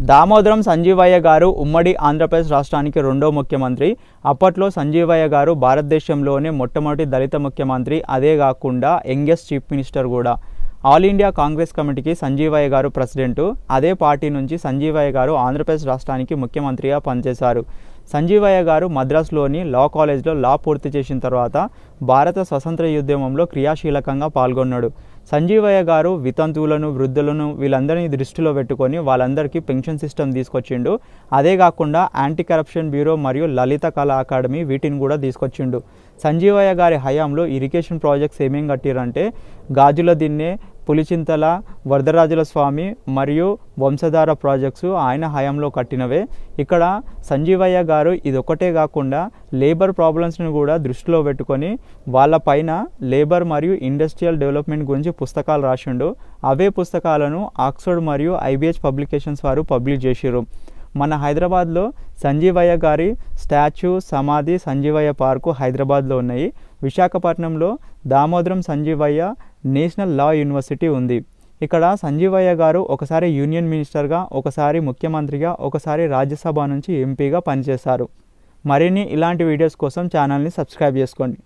దామోదరం సంజీవయ్య గారు ఉమ్మడి ఆంధ్రప్రదేశ్ రాష్ట్రానికి రెండో ముఖ్యమంత్రి. అప్పట్లో సంజీవయ్య గారు భారతదేశంలోనే మొట్టమొదటి దళిత ముఖ్యమంత్రి. అదే కాకుండా యంగెస్ట్ చీఫ్ మినిస్టర్ కూడా. ఆల్ ఇండియా కాంగ్రెస్ కమిటీకి సంజీవయ్య గారు ప్రెసిడెంటు. అదే పార్టీ నుంచి సంజీవయ్య గారు ఆంధ్రప్రదేశ్ రాష్ట్రానికి ముఖ్యమంత్రిగా పనిచేశారు. సంజీవయ్య గారు మద్రాసులోని లా కాలేజ్లో లా పూర్తి చేసిన తర్వాత భారత స్వతంత్ర ఉద్యమంలో క్రియాశీలకంగా పాల్గొన్నాడు. సంజీవయ్య గారు వితంతువులను వృద్ధులను వీళ్ళందరినీ దృష్టిలో పెట్టుకొని వాళ్ళందరికీ పెన్షన్ సిస్టమ్ తీసుకొచ్చిండు. అదే కాకుండా యాంటీ కరప్షన్ బ్యూరో మరియు లలిత కళా అకాడమీ వీటిని కూడా తీసుకొచ్చిండు. సంజీవయ్య గారి హయాంలో ఇరిగేషన్ ప్రాజెక్ట్స్ ఏమేం కట్టిరంటే గాజుల దిన్నె పులిచింతల వరదరాజుల స్వామి మరియు వంశధార ప్రాజెక్ట్స్ ఆయన హయాంలో కట్టినవే. ఇక్కడ సంజీవయ్య గారు ఇదొక్కటే కాకుండా లేబర్ ప్రాబ్లమ్స్ని కూడా దృష్టిలో పెట్టుకొని వాళ్ళపైన లేబర్ మరియు ఇండస్ట్రియల్ డెవలప్మెంట్ గురించి పుస్తకాలు రాసిండు. అవే పుస్తకాలను ఆక్స్ఫర్డ్ మరియు ఐబిహెచ్ పబ్లికేషన్స్ వారు పబ్లిష్ చేసిరు మన హైదరాబాద్లో సంజీవయ్య గారి స్టాచ్యూ సమాధి సంజీవయ్య పార్కు హైదరాబాద్లో ఉన్నాయి. విశాఖపట్నంలో Damodaram Sanjivayya national law university ఉంది. ఇక్కడ సంజీవయ్య గారు ఒకసారి యూనియన్ మినిస్టర్గా ఒకసారి ముఖ్యమంత్రిగా ఒకసారి రాజ్యసభ నుంచి ఎంపీగా పనిచేశారు. మరిన్ని ఇలాంటి వీడియోస్ కోసం ఛానల్ని సబ్స్క్రైబ్ చేసుకోండి.